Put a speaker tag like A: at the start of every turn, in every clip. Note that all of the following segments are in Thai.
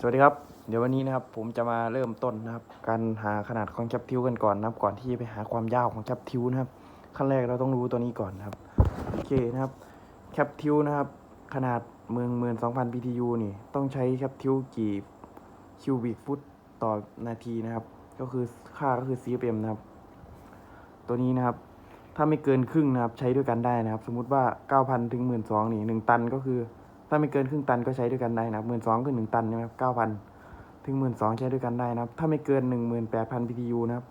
A: สวัสดีครับ เดี๋ยววันนี้นะครับผมจะมาเริ่มต้นนะครับ การหาขนาดของแคปทิวกันก่อนนะครับ ก่อนที่จะไปหาความยาวของแคปทิวนะครับขั้นแรกเราต้องรู้ตัวนี้ก่อนนะครับโอเคนะครับแคปทิวนะครับ ขนาดเมืองเมือนสองพัน BTU นี่ต้องใช้แคปทิวกี่คิวบิกฟุตต่อนาทีนะครับ ก็คือค่าก็คือ CFM นะครับ ตัวนี้นะครับ ถ้าไม่เกินครึ่งนะครับใช้ด้วยกันได้นะครับ สมมุติว่า 9,000 ถึง 12,000นี่1ตันก็คือ ถ้าไม่เกินครึ่งตันก็ใช้ด้วยกันได้นะครับ12,000คือ1ตันใช่ไหมครับ9,000ถึง12,000ใช้ด้วยกันได้นะครับ ถ้าไม่เกิน18,000 BTU นะครับ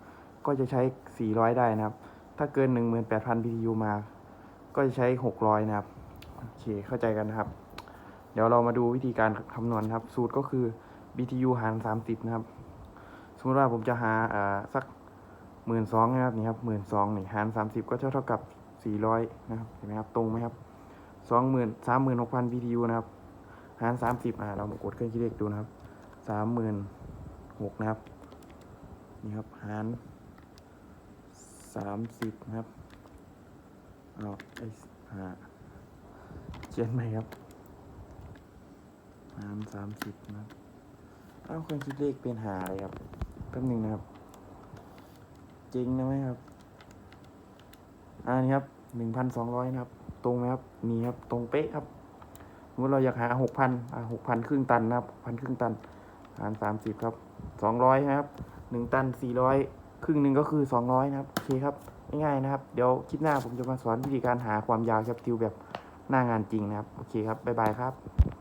A: ก็จะใช้400ได้นะครับ ถ้าเกิน18,000 BTU มา ก็จะใช้600นะครับ โอเค เข้าใจกันนะครับ เดี๋ยวเรามาดูวิธีการคำนวณครับ สูตรก็คือ BTU หาร30นะครับ สมมติว่าผมจะหาอ่าสักหมื่นสองนะครับนี่ครับหมื่นสองนี่หารสามสิบก็จะเท่ากับสี่ร้อยนะครับ เห็นไหมครับ ตรงไหมครับ สองหมื่นสามหมื่นหกพัน BTU นะครับ หารสามสิบอ่าเรามากดเครื่องคิดเลขดูนะครับสามหมื่นหกนะครับ นี่ครับ หารสามสิบนะครับเอาไอ้หาเขียนไหมครับ หารสามสิบนะครับเอาเครื่องคิดเลขเป็นหาอะไรครับแป๊บหนึงนะครับ จริงนะไหมครับ อ่านี่ครับหนึ่งพันสองร้อยนะครับ รงไหมครับนี่ครับตรงเป๊ะครับสมมติเราอยากหาหกพันอ่าหกพันครึ่งตันนะครับพันครึ่งตันหารสามสิบครับสองร้อยครับหนึ่งตันสี่ร้อยครึ่งหนึ่งก็คือสองร้อยนะครับโอเคครับง่ายๆนะครับ เดี๋ยวคลิปหน้าผมจะมาสอนวิธีการหาความยาวแคปทิวแบบหน้างานจริงนะครับ โอเคครับ บ๊ายบายครับ